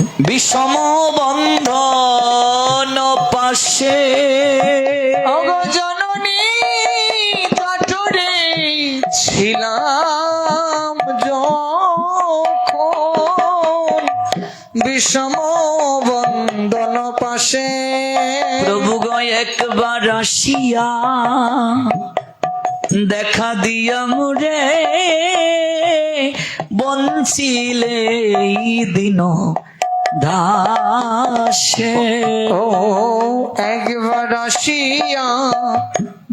বিষম বন্ধন পাশে। অগজননী কাঠরে ছিলাম যখন। বিষম বন্দন পাশে। প্রভু গো একবার আসিয়া দেখা দিয়া মুরে। বঞ্চিলে এই দিন দাসে। ও একবার আসিয়া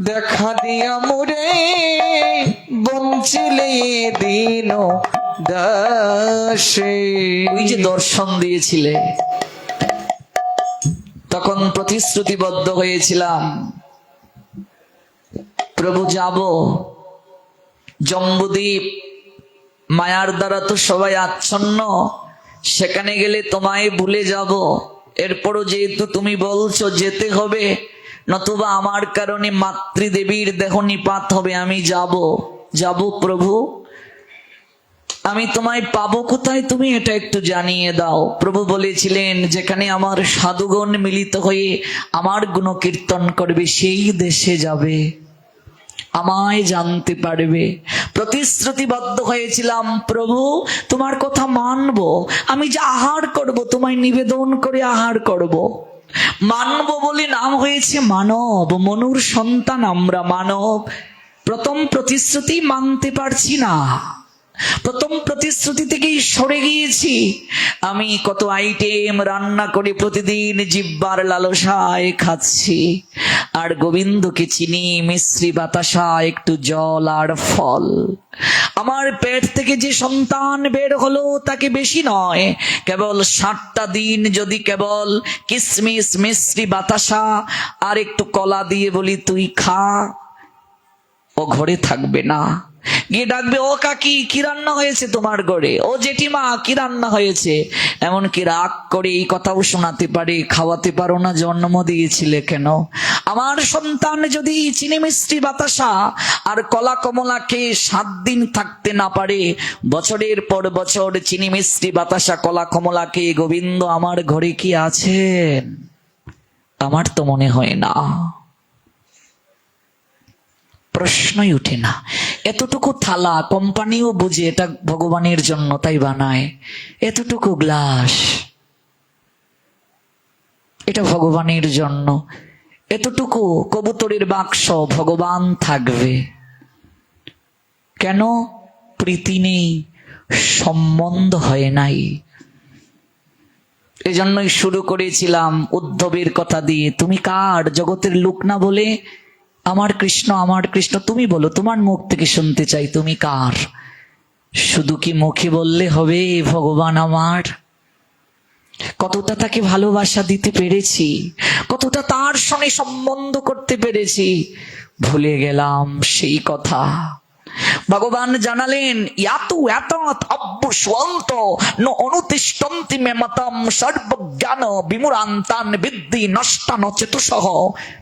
দেখা দিয়া মোরে বঞ্চিলে দিন দাসে। ওই যে দর্শন দিয়েছিলে তখন প্রতিশ্রুতিবদ্ধ হয়েছিলাম। প্রভু যাব জম্বুদ্বীপ মায়ার দ্বারা তো সবাই আচ্ছন্ন সেখানে গেলে তোমায় ভুলে যাব। এরপরও যেহেতু তুমি বলছো যেতে হবে, নতুবা আমার কারণে মাতৃদেবীর দেহ নিপাত হবে, আমি যাব। যাব প্রভু। আমি তোমায় পাবো কোথায় তুমি এটা একটু জানিয়ে দাও। প্রভু বলেছিলেন, যেখানে আমার সাধুগণ মিলিত হয়ে আমার গুণকীর্তন করবে, সেই দেশে যাবে। আমায় জানতে পারবে। প্রতিশ্রুতিবদ্ধ হয়েছিলাম, প্রভু, তোমার কথা মানব। আমি যে আহার করব, তোমায় নিবেদন করে আহার করব। মানব বলে নাম হয়েছে মানব, মনুর সন্তান আমরা মানব। প্রথম প্রতিশ্রুতি মানতে পারছি না। প্রথম প্রতিশ্রুতি থেকেই সরে গিয়েছি। আমি কত আইটেম রান্না করে প্রতিদিন জিব্বার লালসায় খাচ্ছি। আর গোবিন্দকে চিনি, মিশ্রি বাতাসা, একটু জল আর ফল। আমার পেট থেকে যে সন্তান বের হলো তাকে বেশি নয়, কেবল ষাটটা দিন যদি কেবল কিসমিস, মিশ্রি বাতাসা আর একটু কলা দিয়ে বলি, তুই খা, ও ঘরে থাকবে না। গিয়ে ডাকবে, ও কাকি, কি রান্না হয়েছে তোমার ঘরে? ও জেঠিমা, কি রান্না হয়েছে? এমনকি রাগ করে এই কথাও শোনাতে পারে, খাওয়াতে পারো না, জন্ম দিয়েছিলে কেন? আমার সন্তান যদি চিনি মিষ্টি বাতাসা আর কলা কমলাকে সাত দিন থাকতে না পারে, বছরের পর বছর চিনি মিষ্টি বাতাসা, কলা কমলাকে গোবিন্দ আমার ঘরে কি আছেন? আমার তো মনে হয় না। প্রশ্নই উঠে না। এতটুকু থালা, কোম্পানিও বুঝে এটা ভগবানের জন্য তাই বানায়। এতটুকু গ্লাস। এটা ভগবানের জন্য। এতটুকু কবুতরের বাক্স, ভগবান থাকবে। কেন? প্রীতি নেই, সম্বন্ধ হয় নাই। এজন্যই শুরু করেছিলাম উদ্ধবের কথা দিয়ে। তুমি কার? জগতের লোক না বলে আমার কৃষ্ণ আমার কৃষ্ণ, তুমি বলো, তোমার মুখ থেকে শুনতে চাই, তুমি কার? শুধু কি মুখে বললে হবে ভগবান আমার? কতটা তাকে ভালোবাসা দিতে পেরেছি, কতটা তার সঙ্গে সম্বন্ধ করতে পেরেছি, ভুলে গেলাম সেই কথা। ভগবান জানালেন, ইয়াতু এত অভ্যস্বন্ত ন অনুতিষ্ঠন্তি মে মতম সর্বজ্ঞান বিমুরান্তান বিদ্যি নষ্টান চেতুসহ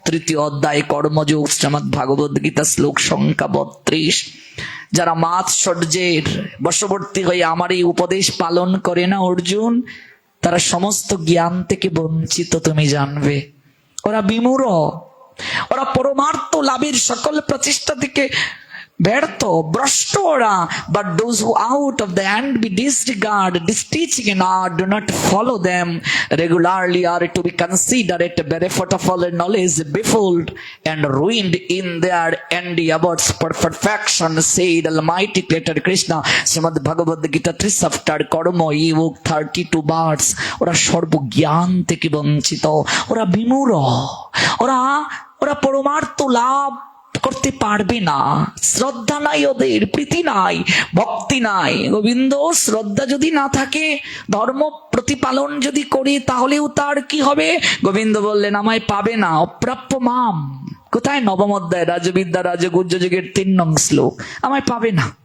তৃতীয় অধ্যায়, কর্মযোগ শ্রীমদ ভাগবত গীতা শ্লোক সংখ্যা বত্রিশ। যারা মাৎসর্যের বশবর্তী হয়ে আমার এই উপদেশ পালন করে না, অর্জুন, তারা সমস্ত জ্ঞান থেকে বঞ্চিত, তুমি জানবে। ওরা বিমূঢ়, ওরা পরমার্থ লাভের সকল প্রচেষ্টা থেকে ব্যর্থ ভ্রষ্ট ওরা but those who out of the hand be disregard distiching in or do not follow them regularly or to be considerate benefit of all knowledge befooled and ruined in their endeavors for perfection, said almighty creator krishna Shrimad Bhagavad Gita three chapter karma e book thirty two birds ওরা সর্বজ্ঞান থেকে বঞ্চিত ওরা বিমূঢ় ওরা ওরা পরমার্থ লাভ করতে পারবে না। শ্রদ্ধা নাই ওদের, প্রীতি নাই, ভক্তি নাই। গোবিন্দ, শ্রদ্ধা যদি না থাকে, ধর্ম প্রতিপালন যদি করি, তাহলেও তার কি হবে? গোবিন্দ বললেন, আমায় পাবে না, অপ্রাপ্য মাম। কোথায় নবম অধ্যায়? রাজবিদ্যা রাজগুর্য যুগের তিন নং শ্লোক। আমায় পাবে না।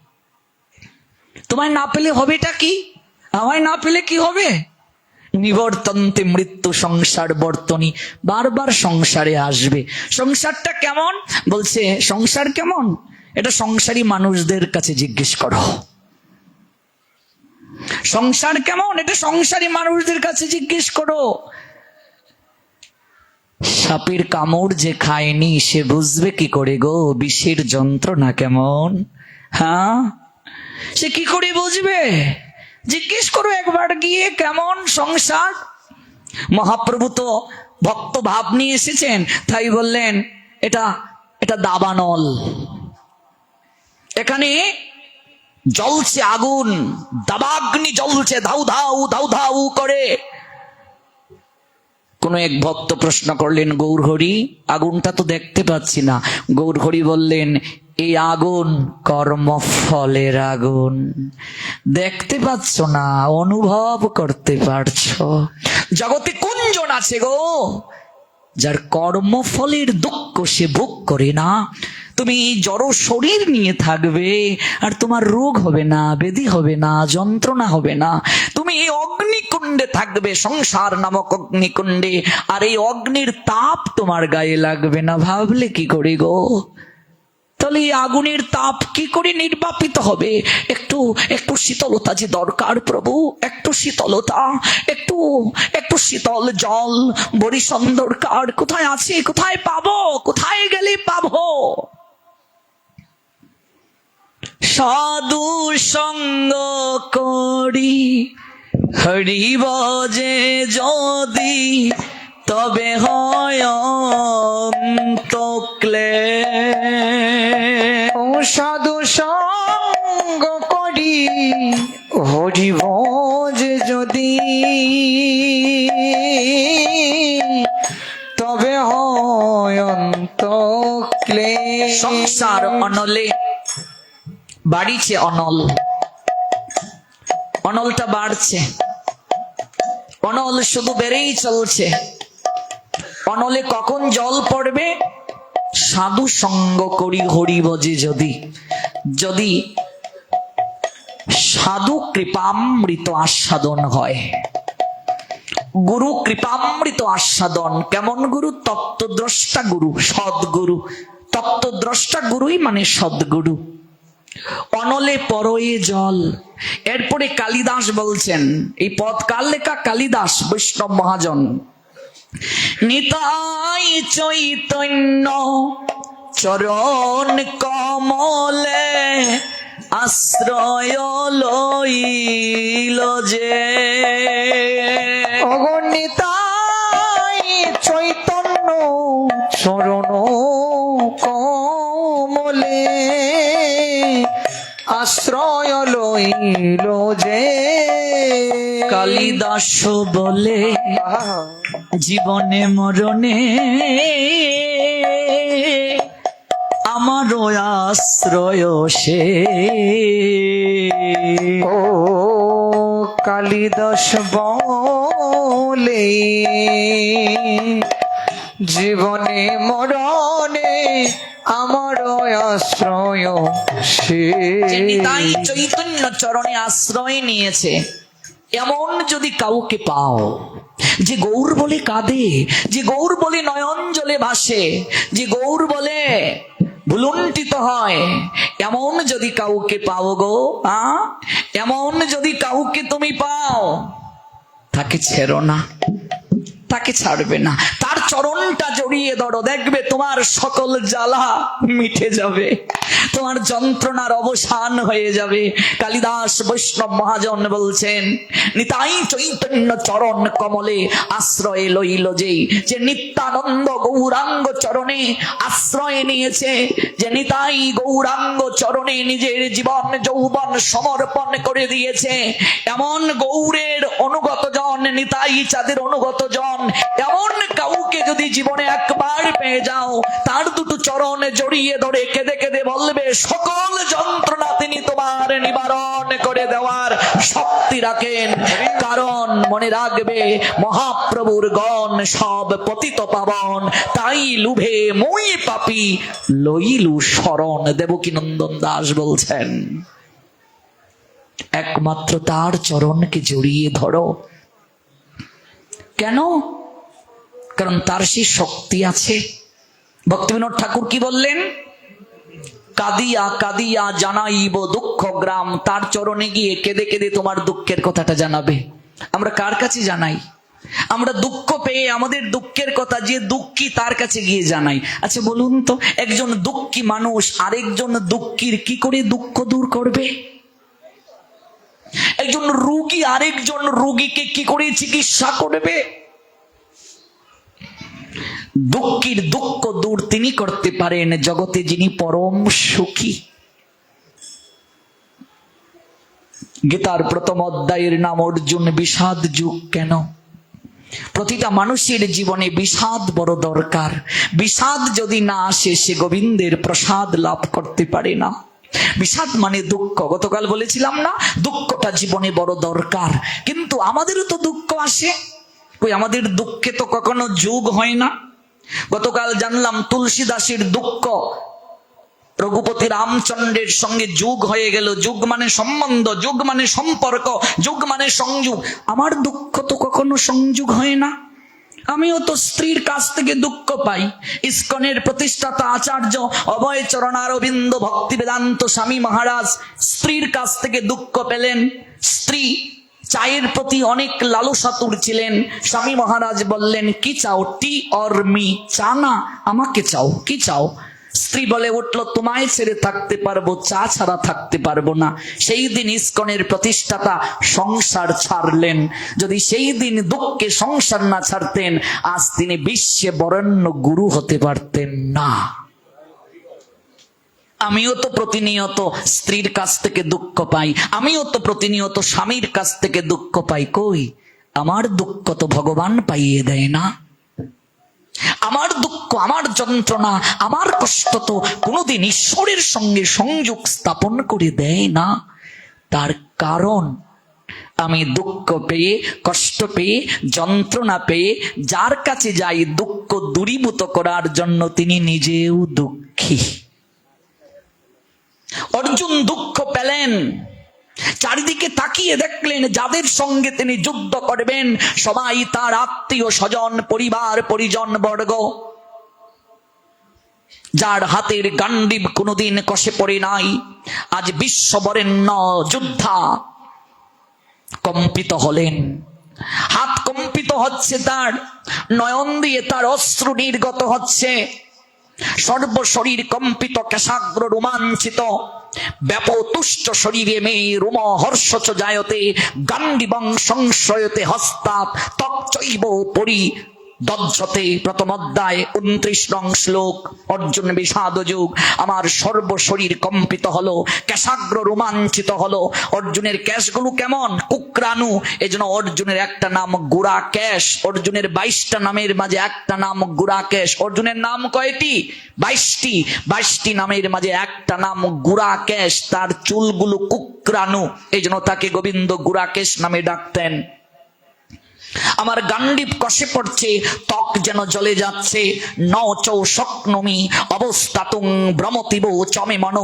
তোমায় না পেলে হবেটা কি? আমায় না পেলে কি হবে? নিবর্তন্তে মৃত্যু সংসার বর্তনী বারবার সংসারে আসবে। সংসারটা কেমন? বলছে, সংসার কেমন? এটা সংসারী মানুষদের কাছে জিজ্ঞেস করো। সংসার কেমন? এটা সংসারী মানুষদের কাছে জিজ্ঞেস করো। সাপের কামড় যে খায়নি, সে বুঝবে কি করে গো? বিষের যন্ত্রণা কেমন? হ্যাঁ? সে কি করে বুঝবে? জিজ্ঞেস করো একবার গিয়ে কেমন সংসার। মহাপ্রভু তো ভক্ত ভাব নিয়ে এসেছেন, তাই বললেন, এটা এটা দাবানল। এখানে জ্বলছে আগুন, দাবাগ্নি জ্বলছে, ধাউ ধাউ ধাউ ধাউ করে। কোন এক ভক্ত প্রশ্ন করলেন, গৌরহরি, আগুনটা তো দেখতে পাচ্ছি না। গৌরহরি বললেন, এই আগুন কর্মফলের আগুন। দেখতে পাচ্ছ না, অনুভব করতে পারছ। জগতে কোনজন আছে গো, যার কর্মফলের দুঃখ সে ভোগ করে না। তুমি জড় শরীর নিয়ে থাকবে, আর তোমার রোগ হবে না, বেদি হবে না, যন্ত্রণা হবে না। তুমি এই অগ্নিকুণ্ডে থাকবে, সংসার নামক অগ্নিকুণ্ডে। আর এই অগ্নির তাপ তোমার গায়ে লাগবে না, ভাবলে কি করি গো? তাহলে এই আগুনের তাপ কি করে নির্বাপিত হবে? একটু একটু শীতলতা যে দরকার প্রভু, একটু শীতলতা, একটু একটু শীতল জল বরিশন দরকার। কোথায় আছে? কোথায় পাবো? কোথায় গেলে পাবো? সাধু সঙ্গ করি। হরিব যে যদি তবে হয় অন্তক্লে। ও সাধু সঙ্গ করি হরিভোজ যদি তবে হয় সংসার অনলে বাড়িছে অনল। অনলটা বাড়ছে। অনল শুধু বেড়েই চলছে। অনলে কখন জল পড়বে? সাধু সঙ্গ করি হরি ভজে যদি। যদি সাধু কৃপামৃত আস্বাদন হয়। গুরু কৃপামৃত আস্বাদন। কেমন গুরু? তত্ত্বদ্রষ্টা গুরু, সদ্গুরু। তত্ত্বদ্রষ্টা গুরুই মানে সদ্গুরু। অনলে পরয়ে জল। এরপরে কালিদাস বলছেন এই পদ কার লেখা? কালিদাস বৈষ্ণব মহাজন। নিতাই চৈতন্য চরণ কমলে আশ্রয় লইল যে। অগণিতাই চৈতন্য চরণ লইল যে কালিদাস বলে জীবনে মরণে আমার আশ্রয় সে। ও কালিদাস বলে জীবনে মরণে আমার আশ্রয় সে। যে নিতাই চৈতন্য চরণে আশ্রয় নিয়েছে, এমন যদি কাউকে পাও, যে গৌর বলে কাঁদে, যে গৌর বলে নয়ন জলে ভাসে, যে গৌর বলে ভুলুণ্ঠিত হয়, এমন যদি কাউকে পাও গো, আ? এমন যদি কাউকে তুমি পাও, তাকে ছেড়ো না। তাকে ছাড়বে না। তার চরণটা জড়িয়ে ধরো, দেখবে তোমার সকল জ্বালা মিটে যাবে, তোমার যন্ত্রণার অবসান হয়ে যাবে। কালিদাস বৈষ্ণব মহাজন বলছেন, নিতাই চৈতন্য চরণ কমলে আশ্রয় লইল যেই যে নিত্যানন্দ গৌরাঙ্গ চরণে আশ্রয় নিয়েছে, যে নিতাই গৌরাঙ্গ চরণে নিজের জীবন যৌবন সমর্পণ করে দিয়েছে। এমন গৌরের অনুগত জন, নিতাই চাঁদের অনুগত জন এমন কাউকে যদি জীবনে একবার পেয়ে যাও, তার দুটো চরণ জড়িয়ে ধরে কেঁদে কেঁদে বলবে, সকল যন্ত্রণা তিনি তোমার নিবারণ করে দেওয়ার শক্তি রাখেন। কারণ মনে রাখবে, মহাপ্রভুর গণ সব পতিত পাবন। তাই লুভে মই পাপি লইলু শরণ দেবকী নন্দন দাস বলছেন, একমাত্র তার চরণকে জড়িয়ে ধরো। কেন? কারণ তার সেই শক্তি আছে। ভক্তিবিনোদ ঠাকুর কি বললেন? কাদিয়া কাদিয়া জানাইব দুঃখ গ্রাম, তার চরণে গিয়ে কেঁদে কেঁদে তোমার দুঃখের কথাটা জানাবে। আমরা কার কাছে জানাই? আমরা দুঃখ পেয়ে আমাদের দুঃখের কথা যে দুঃখী তার কাছে গিয়ে জানাই। আচ্ছা বলুন তো, একজন দুঃখী মানুষ আরেকজন দুঃখীর কি করে দুঃখ দূর করবে? একজন রুগী আরেকজন রুগীকে কি করে চিকিৎসা করবে? দুঃখীর দুঃখ দূর তিনি করতে পারেন, জগতে যিনি পরম সুখী। গীতার প্রথম অধ্যায়ের নাম, অর্জুন বিষাদ যুগ কেন? প্রতিটা মানুষের জীবনে বিষাদ বড় দরকার। বিষাদ যদি না আসে, সে গোবিন্দের প্রসাদ লাভ করতে পারে না। বিষাদ মানে দুঃখ। গতকাল বলেছিলাম না, দুঃখটা জীবনে বড় দরকার। কিন্তু আমাদেরও তো দুঃখ আসে। কই, আমাদের দুঃখে তো কখনো যোগ হয় না। গতকাল জানলাম তুলসী দাসের দুঃখ। রঘুপতি রামচন্দ্রের সঙ্গে যুগ হয়ে গেল। যুগ মানে সম্বন্ধ, যুগ মানে সম্পর্ক, যুগ মানে সংযোগ। আমার দুঃখ তো কখনো সংযোগ হয় না। আমিও তো স্ত্রীর কাছ থেকে দুঃখ পাই। ইস্কনের প্রতিষ্ঠাতা আচার্য অভয় চরণারবিন্দ ভক্তি বেদান্ত স্বামী মহারাজ স্ত্রীর কাছ থেকে দুঃখ পেলেন। স্ত্রী চায়ের প্রতি অনেক লালসাতুর ছিলেন। স্বামী মহারাজ বললেন, কি চাও? টি অর মি চা না, আমাকে চাও, কি চাও? স্ত্রী বলে উঠল, তোমায় ছেড়ে থাকতে পারব, চা ছাড়া থাকতে পারব না। সেই দিন ইস্কনের প্রতিষ্ঠাতা সংসার ছাড়লেন। যদি সেই দিন দুঃখে সংসার না ছাড়তেন, আজ তিনি বিশ্বে বরেণ্য গুরু হতে পারতেন না। আমিও তো প্রতিনিয়ত স্ত্রীর কাছ থেকে দুঃখ পাই, আমিও তো প্রতিনিয়ত স্বামীর কাছ থেকে দুঃখ পাই। কই? আমার দুঃখ তো ভগবান পাইয়ে দেয় না। আমার দুঃখ, আমার যন্ত্রণা, আমার কষ্ট তো কোনোদিন ঈশ্বরের সঙ্গে সংযোগ স্থাপন করে দেয় না। তার কারণ, আমি দুঃখ পেয়ে, কষ্ট পেয়ে, যন্ত্রণা পেয়ে, যার কাছে যাই দুঃখ দূরীভূত করার জন্য তিনি নিজেও দুঃখী। অর্জুন দুঃখ পেলেন। চারিদিকে তাকিয়ে দেখলেন, যাদের সঙ্গে তিনি যুদ্ধ করবেন, সবাই তার আত্মীয় স্বজন, পরিবার, পরিজন বর্গ। যার হাতের গান্ডিব কোনোদিন কষে পড়ে নাই। আজ বিশ্ববরেণ্য যোদ্ধা কম্পিত হলেন। হাত কম্পিত হচ্ছে তার, নয়ন দিয়ে তার অশ্রু নির্গত হচ্ছে। সর্বশরীর কম্পিত কেশাগ্র রোমাঞ্চিত। ব্যাপতুষ্ট শরীরে মেয়ে রোম হর্ষচ জায়তে গান্ডিবং সংশয়তে হস্তাৎ তৎচৈব পরি দজ্জতে প্রথম অধ্যায়, উনত্রিশ নং শ্লোক, অর্জুন বিষাদ যুগ, আমার সর্বশরীর কম্পিত হলো, কেশাগ্র রোমাঞ্চিত হলো। অর্জুনের ক্যাশগুলো কেমন? কুকরানু এজন্য অর্জুনের একটা নাম গুড়া ক্যাশ অর্জুনের বাইশটা নামের মাঝে একটা নাম গুড়া ক্যাশ অর্জুনের নাম কয়টি? বাইশটি। বাইশটি নামের মাঝে একটা নাম গুড়া ক্যাশ তার চুলগুলো কুকরানু এই জন্য তাকে গোবিন্দ গুড়াকেশ নামে ডাকতেন। আমার গান্ডিব কষে পড়ছে, ত্বক যেন জ্বলে যাচ্ছে। ন চৌ স্বপ্নমি অবস্থাতুং ভ্রমতিব চমে মন,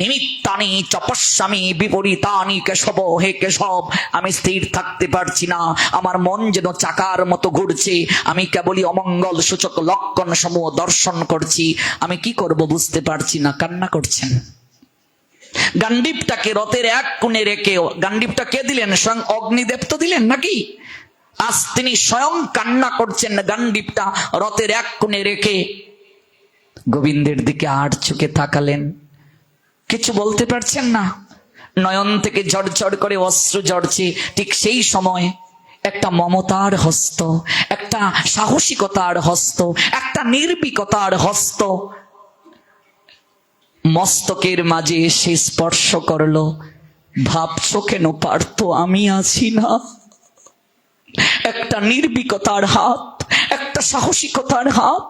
নিমিত্তানি চপস্বামী বিপরীতানি কেশব, হে কেশব, আমি স্থির থাকতে পারছি না। আমার মন যেন চাকার মতো ঘুরছে, আমি কেবলই অমঙ্গল সূচক লক্ষণ সমূহ দর্শন করছি। আমি কি করব বুঝতে পারছি না, কান্না করছেন। গান্ডিবটাকে রথের এক কোণে রেখে, গান্ডিবটা কে দিলেন? স্বয়ং অগ্নিদেব তো দিলেন নাকি? আজ তিনি স্বয়ং কান্না করছেন গান্ডিবটা রথের এক কোণে রেখে। গোবিন্দের দিকে আট চোখে তাকালেন। কিছু বলতে পারছেন না। নয়ন থেকে ঝড়ঝড় করে অস্ত্র ঝরছে। ঠিক সেই সময় একটা মমতার হস্ত, একটা সাহসিকতার হস্ত, একটা নির্ভীকতার হস্ত মস্তকের মাঝে এসে স্পর্শ করল। ভাবছ কেন? পারতো আমি আছি না। একটা নির্ভীকতার হাত, একটা সাহসিকতার হাত,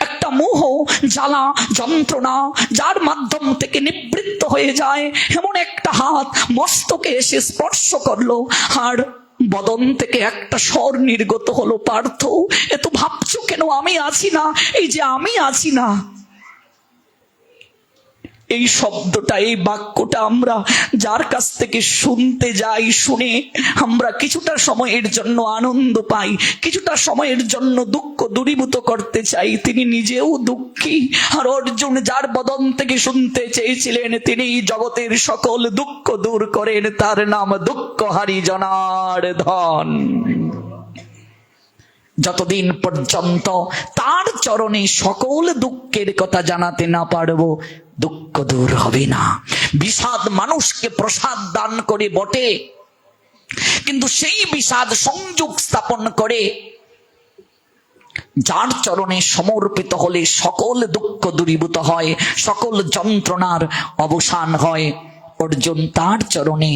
একটা মোহ, জ্বালা, যন্ত্রণা, যার মাধ্যম থেকে নিবৃত্ত হয়ে যায়। এমন একটা হাত মস্তকে এসে স্পর্শ করল, আর বদন থেকে একটা স্বর নির্গত হলো, পার্থ। এত ভাবছ কেন আমি আছি না? এই যে আমি আছি না এই শব্দটা, এই বাক্যটা আমরা যার কাছ থেকে শুনতে যাই, শুনে আমরা কিছুটা সময়ের জন্য আনন্দ পাই, কিছুটা সময়ের জন্য দুঃখ দূরীভূত করতে চাই। তিনি নিজেও দুঃখী, আর অর্জুন যার বদন থেকে শুনতে চেয়েছিলেন, তিনি জগতের সকল দুঃখ দূর করেন, তার নাম দুঃখহারি জনার ধন। যতদিন পর্যন্ত তার চরণে সকল দুঃখের কথা জানাতে না পারব দুঃখ দূর হবে না। বিষাদ মানুষকে প্রসাদ দান করে বটে। কিন্তু সেই বিষাদ সংযোগ স্থাপন করে, যার চরণে সমর্পিত হলে সকল দুঃখ দূরীভূত হয়, সকল যন্ত্রণার অবসান হয়। অর্জুন তার চরণে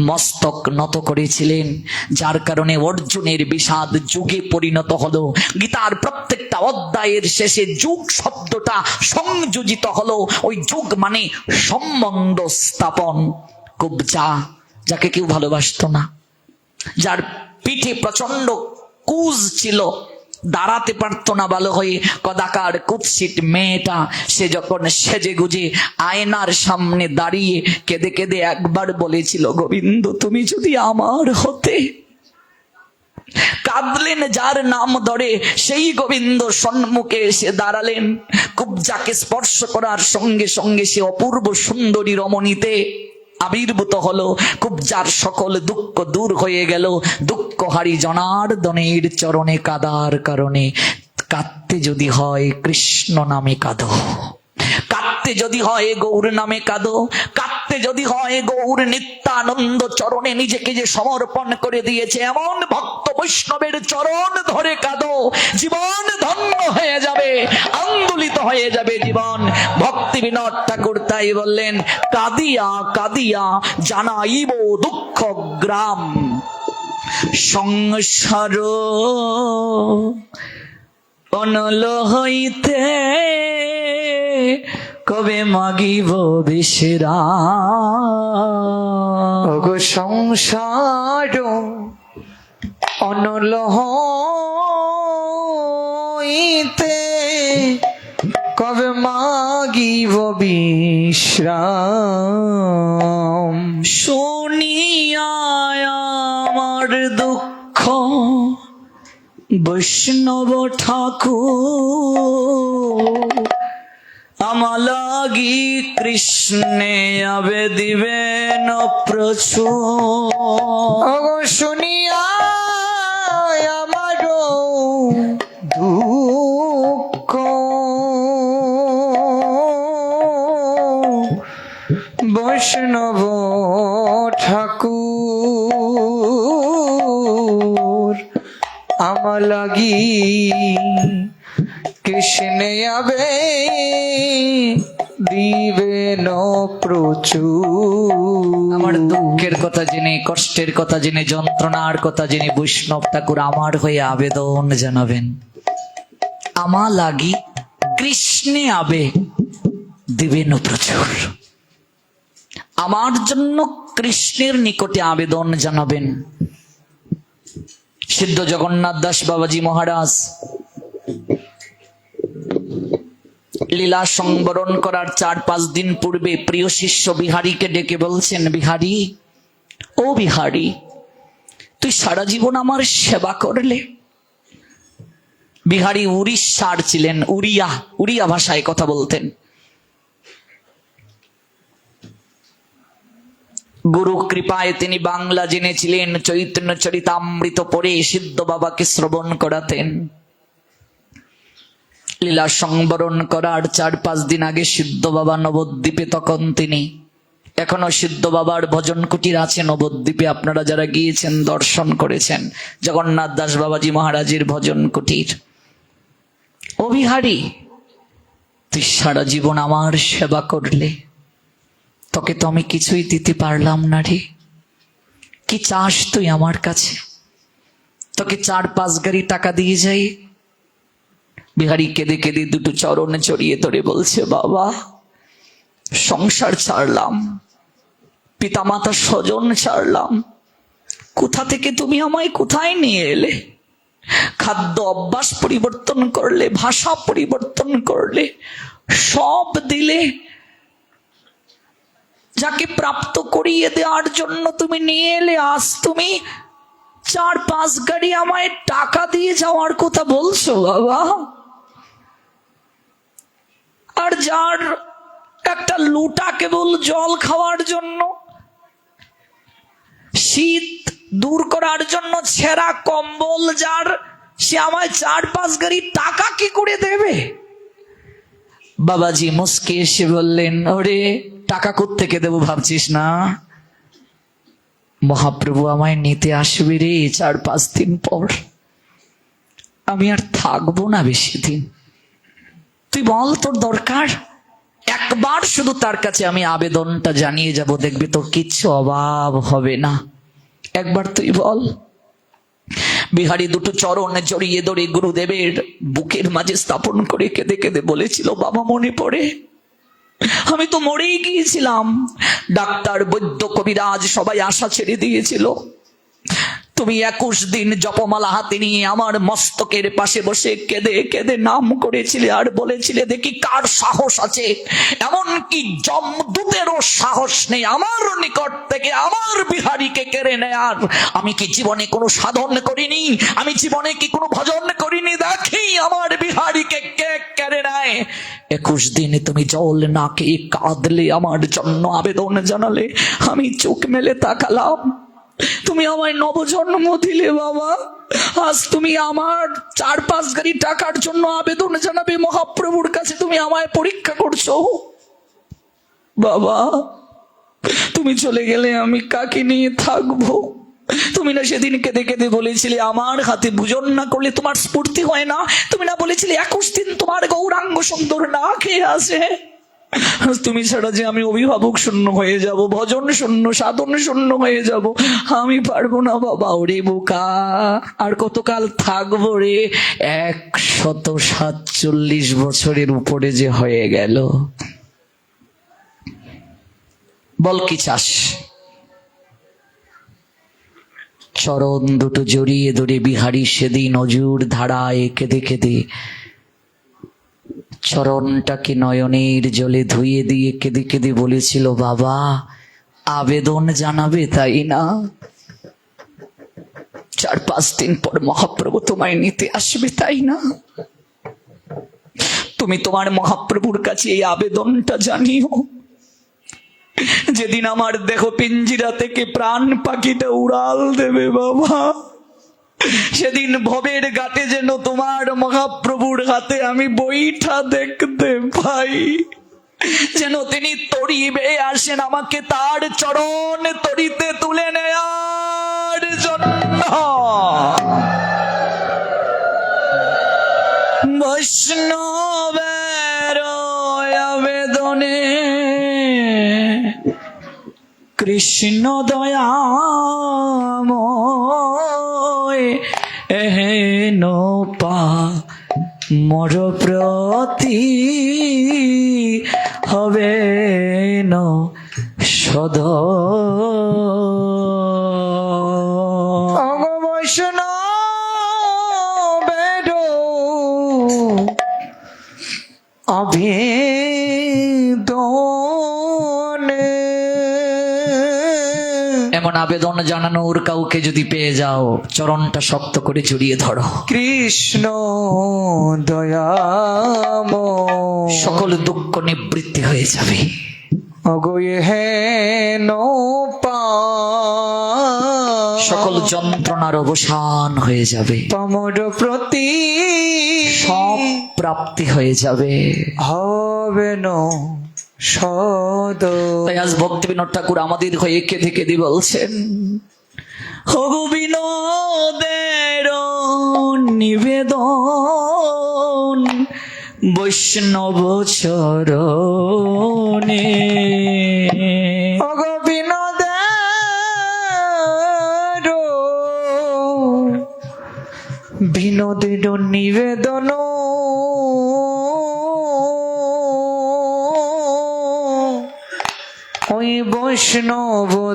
মস্তক নত করেছিলেন, যার কারণে অর্জুনের বিষাদ যুগে পরিণত হলো। গীতার প্রত্যেকটা অধ্যায়ের শেষে যুগ শব্দটা সংযোজিত হলো। ওই যুগ মানে সম্বন্ধ স্থাপন। কুবজা, যাকে কেউ ভালোবাসতো না, যার পিঠে প্রচণ্ড কুজ ছিল দাঁড়াতে পারতো না ভালো হয়ে। কদাকার কুৎসিত মেয়েটা, সে যখন সেজে গুজে আয়নার সামনে দাঁড়িয়ে কেঁদে কেঁদে একবার বলেছিল, গোবিন্দ, তুমি যদি আমার হতে কাঁদলেন যার নাম ধরে, সেই গোবিন্দ সম্মুখে এসে দাঁড়ালেন। কুবজাকে স্পর্শ করার সঙ্গে সঙ্গে সে অপূর্ব সুন্দরী রমণীতে আবির্ভূত হলো। কুবজার সকল দুঃখ দূর হয়ে গেল। দুঃখ হারি জনার্দনের চরণে কাদার কারণে, কাঁদতে যদি হয় কৃষ্ণ নামে কাঁদো। কাঁদতে যদি হয় গৌর নামে কাঁদো। কাঁদতে যদি হয় গৌর নিত্যানন্দ চরণে নিজেকে যে সমর্পণ করে দিয়েছে, এমন ভক্ত বৈষ্ণবের চরণ ধরে কাঁদো। জীবন ধন্য হয়ে যাবে, আন্দোলিত হয়ে যাবে জীবন। ভক্তি বিনোদ ঠাকুর তাই বললেন, কাদিয়া কাদিয়া জানাইব দুঃখ গ্রাম। সংসার অনল হইতে কবে মাগিব বিশ্রাম? ওগো সংসার অনল হইতে কবে মাগিব বিশ্রাম? শুনিয়া বৈষ্ণব ঠাকুর আমালাগি কৃষ্ণে আবে দিবেন প্রচুর। শুনিয়া আমার দুঃখ। বৈষ্ণব লাগি। কৃষ্ণে আবে দিবেন আমার দুঃখের কথা জেনে, কষ্টের কথা জেনে, যন্ত্রণার কথা জেনে বৈষ্ণব ঠাকুর আমার হয়ে আবেদন জানাবেন। আমা লাগি কৃষ্ণে আবে দিবেন প্রচুর। আমার জন্য কৃষ্ণের নিকটে আবেদন জানাবেন। সিদ্ধ জগন্নাথ দাস বাবাজি মহারাজ। লীলা সংবরণ করার চার পাঁচ দিন পূর্বে প্রিয় শিষ্য বিহারীকে ডেকে বলছেন, বিহারী, ও বিহারী, তুই সারা জীবন আমার সেবা করলে? বিহারী উড়িষ্যার ছিলেন, উড়িয়া উড়িয়া ভাষায় কথা বলতেন। গুরু কৃপায় তিনি বাংলা জেনেছিলেন, চৈতন্য চরিতামৃত পড়ে সিদ্ধ বাবাকে শ্রবণ করাতেন। লীলা সংবরণ করার চার পাঁচ দিন আগে সিদ্ধ বাবা নবদ্বীপে তখন তিনি, এখনও সিদ্ধ বাবার ভজন কুটির আছে নবদ্বীপে, আপনারা যারা গিয়েছেন দর্শন করেছেন, জগন্নাথ দাস বাবাজি মহারাজের ভজন কুটির। অভিহারী তুই সারা জীবন আমার সেবা করলে। তোকে তো আমি কিছুই দিতে পারলাম না রে। কি চাস তুই আমার কাছে? তোকে চার পাঁচ গাড়ি টাকা দিয়ে যাই। বিহারি কেঁদে কেঁদে দুটো চরণ চড়িয়ে ধরে বলছে, বাবা, সংসার ছাড়লাম। পিতামাতা স্বজন ছাড়লাম। কোথা থেকে তুমি আমায় কোথায় নিয়ে এলে? খাদ্য অভ্যাস পরিবর্তন করলে, ভাষা পরিবর্তন করলে, সব দিলে যাকে প্রাপ্ত করিয়ে দেওয়ার জন্য তুমি নিয়ে এলে, আজ তুমি চার পাঁচ গাড়ি আমায় টাকা দিয়ে যাওয়ার কথা বলছো, বাবা। আর যার একটা লুটা কেবল জল খাওয়ার জন্য, শীত দূর করার জন্য ছেঁড়া কম্বল, যার সে আমায় চার পাঁচ গাড়ি টাকা কি করে দেবে? বাবাজি মুসকে এসে বললেন, ওরে টাকা থেকে দেবো ভাবছিস না? মহাপ্রভু আমায় নিতে আসবে রে চার, পাঁচ দিন পর। আমি আর থাকব না বেশি দিন। তুই বল তোর দরকার? একবার শুধু তার কাছে আমি আবেদনটা জানিয়ে যাব, দেখবি তোর কিচ্ছু অভাব হবে না। একবার তুই বল। বিহারি দুটো চরণ জড়িয়ে ধরে গুরুদেবের বুকের মাঝে স্থাপন করে কেঁদে কেঁদে বলেছিল, বাবা, মনে পড়ে? আমি তো মরেই গিয়েছিলাম। ডাক্তার বৈদ্য কবিরাজ সবাই আশা ছেড়ে দিয়েছিল। তুমি একুশ দিন জপমালা হাতে নিয়ে আমার মস্তকের পাশে বসে কেঁদে কেঁদে নাম করেছিলে আর বলেছিলে, দেখি কার সাহস আছে? এমন কি জমদূতেরও সাহস নেই আমার নিকট থেকে, আমার বিহারীকে কেড়ে নেয়ার? আমি কি জীবনে কোনো সাধন করিনি? আমি জীবনে কি কোনো ভজন করিনি? দেখি আমার বিহারীকে কে কেড়ে নেয়? একুশ দিন তুমি জল না খেয়ে কাঁদলে, আমার জন্য আবেদন জানালে, আমি চোখ মেলে তাকালাম। তুমি আমায় নবজন্ম দিলে, বাবা। আজ তুমি আমার চার পাঁচ গাড়ি টাকার জন্য আবেদন জানাবে, মহাপ্রভুর কাছে তুমি আমায় পরীক্ষা করছ। বাবা, তুমি চলে গেলে আমি কাকে নিয়ে থাকব? তুমি না সেদিন কেঁদে কেঁদে বলেছিলে, আমার হাতে ভোজন না করলে তোমার স্ফূর্তি হয় না। তুমি না বলেছিলে, একুশ দিন তোমার গৌরাঙ্গ সুন্দর না খেয়ে আসে। তুমি ছাড়া যে আমি অভিভাবক শূন্য হয়ে যাব, ভজন শূন্য, সাধন শূন্য হয়ে যাব, আমি পারব না বাবা ওরে বোকা। আর কতকাল থাকব রে? একশত সাতচল্লিশ বছরের উপরে যে হয়ে গেল। বল কি চাস? চরণ দুটো জড়িয়ে ধরে বিহারি সেদিন অজুর ধারায় কেঁদে কেঁদে চরণটাকে নয়নের জলে ধুয়ে দিয়ে কেঁদে কেঁদে বলেছিল, বাবা, আবেদন জানাবে তাই না? চার পাঁচ দিন পর মহাপ্রভু তোমায় নিতে আসবে তাই না? তুমি তোমার মহাপ্রভুর কাছে এই আবেদনটা জানিও। যেদিন আমার দেহ পিঞ্জিরা থেকে প্রাণ পাখিটা উড়াল দেবে, বাবা। সেদিন ভবের ঘাটে যেন তোমার মহাপ্রভুর হাতে আমি বইটা দেখতে পাই। যেন তিনি তরিবে আসেন আমাকে তার চরণ তরিতে তুলে নেয়ার জন্য। বৈষ্ণবের আবেদনে কৃষ্ণ দয়াময় এহেন পা মর প্রতি হবে ন সদ আবেদন জানানোর কাউকে যদি পেয়ে যাও চরণটা শক্ত করে জড়িয়ে ধরো। কৃষ্ণ দয়াম। সকল দুঃখ নিবৃত্তি হয়ে যাবে। সকল যন্ত্রণার অবসান হয়ে যাবে। তমর প্রতি সব প্রাপ্তি হয়ে যাবে। হবে ন সদ। তাই আজ ভক্তি বিনোদ ঠাকুর আমাদের হয়ে কেঁদে কেঁদে বলছেন হগু বিনোদের নিবেদন বৈষ্ণব চরণে। বিনোদের নিবেদন ওই বৈষ্ণব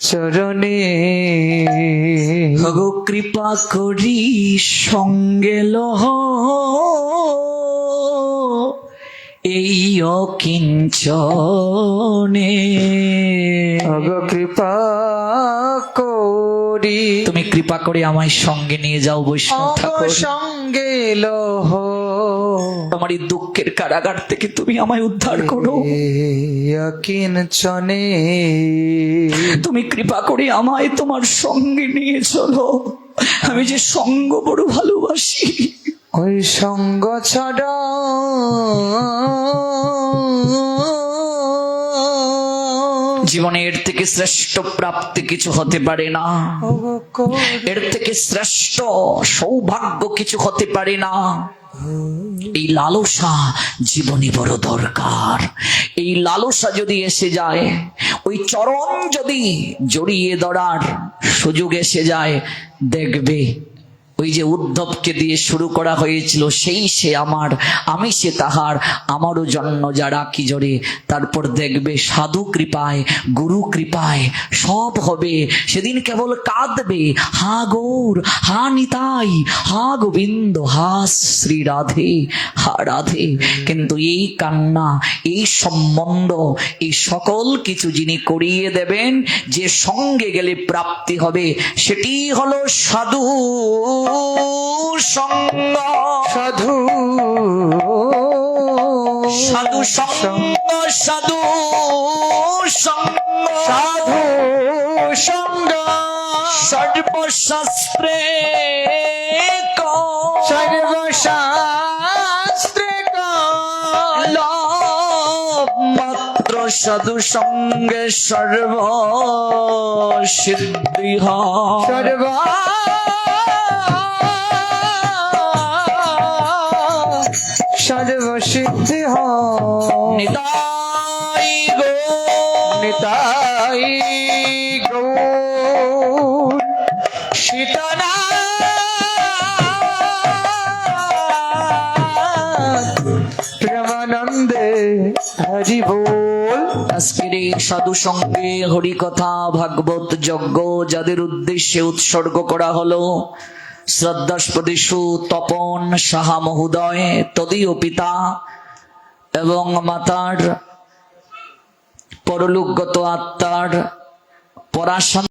চরণে। হগু কৃপা করি সঙ্গে লহ। এই অকিঞ্চনে। অগ কৃপা করি। তুমি কৃপা করে আমায় সঙ্গে নিয়ে যাও বৈষ্ণব ঠাকুর। সঙ্গে লহ। আমার এই দুঃখের কারাগার থেকে তুমি আমায় উদ্ধার করো। কিঞ্চনে তুমি কৃপা করে আমায় তোমার সঙ্গে নিয়ে চলো। আমি যে সঙ্গ বড় ভালোবাসি। ওই সঙ্গ ছাড়া জীবনে এর থেকে শ্রেষ্ঠ প্রাপ্তি কিছু হতে পারে না। এর থেকে শ্রেষ্ঠ সৌভাগ্য কিছু হতে পারে না। এই লালসা জীবনে বড় দরকার। এই লালসা যদি এসে যায়, ওই চরম যদি জড়িয়ে দড়ার সুযোগ এসে যায়, দেখবে ওই যে উদ্ধবকে দিয়ে শুরু করা হয়েছিল, সেই সে আমার, আমি সে তাহার, আমারও জন্ম যারা কি জোরে। তারপর দেখবে সাধু কৃপায়, গুরু কৃপায়, সব হবে। সেদিন কেবল কাঁদবে, হা গৌর, হা নিতাই, হা গোবিন্দ, হা শ্রী রাধে, হা রাধে। কিন্তু এই কান্না, এই সম্বন্ধ, এই সকল কিছু যিনি করিয়ে দেবেন, যে সঙ্গে গেলে প্রাপ্তি হবে, সেটি হলো সাধু। সঙ্গ সাধু। সাধু সঙ্গ সাধু সঙ্গ সাধু সঙ্গ সর্বশাস্ত্রে সর্বশাস্ত্রে মাত্র সাধু সঙ্গে সর্ব সিদ্ধি হয়। সর্ব সর্বসিদ্ধি নিতাই গো। নিতাই গৌর সীতানা। প্রেমানন্দে হরি বল। আজকের এই সাধু সঙ্গে হরিকথা ভাগবত যজ্ঞ যাদের উদ্দেশ্যে উৎসর্গ করা হলো শ্রদ্ধাস্পদী সু তপন সাহা মহোদয় তদীয় পিতা এবং মাতার পরলোকগত আত্মার পরাশান